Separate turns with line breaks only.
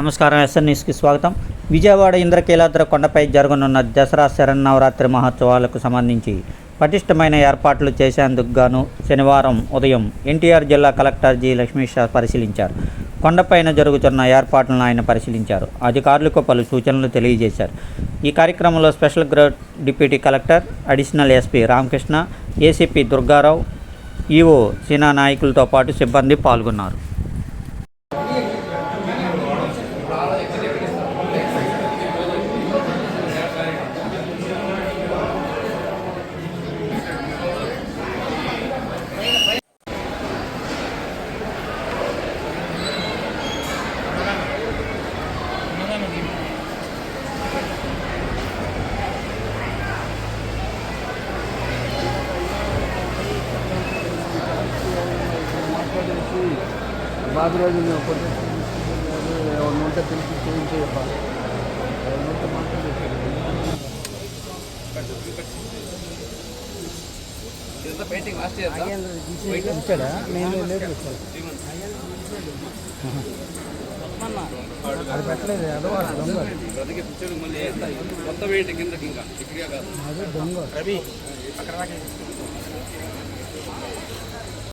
నమస్కారం ఎస్ఎన్ న్యూస్కి స్వాగతం. విజయవాడ ఇంద్రకీలాద్ర కొండపై జరగనున్న దసరా శరన్నవరాత్రి మహోత్సవాలకు సంబంధించి పటిష్టమైన ఏర్పాట్లు చేసేందుకు గాను శనివారం ఉదయం ఎన్టీఆర్ జిల్లా కలెక్టర్ జి లక్ష్మీషా పరిశీలించారు. కొండపైన జరుగుతున్న ఏర్పాట్లను ఆయన పరిశీలించారు. అధికారులకు పలు సూచనలు తెలియజేశారు. ఈ కార్యక్రమంలో special grade deputy collector additional SP Ramakrishna ACP Durgarao EO సీనా నాయకులతో పాటు సిబ్బంది పాల్గొన్నారు.
బాబు రోజు మేము కొట్టేసి ఎవరిని ఉంటే పిలిచి చేయించేయబ్బా ఎవరిని ఉంటే మాట్లాడి ఇచ్చాడా? నేను లేదు అది పెట్టలేదు అదో దొంగ.
మొత్తం ఏంటి కిందకి ఇంకా. ఇక్కడే కాదు.
అదే దొంగ.
రవి.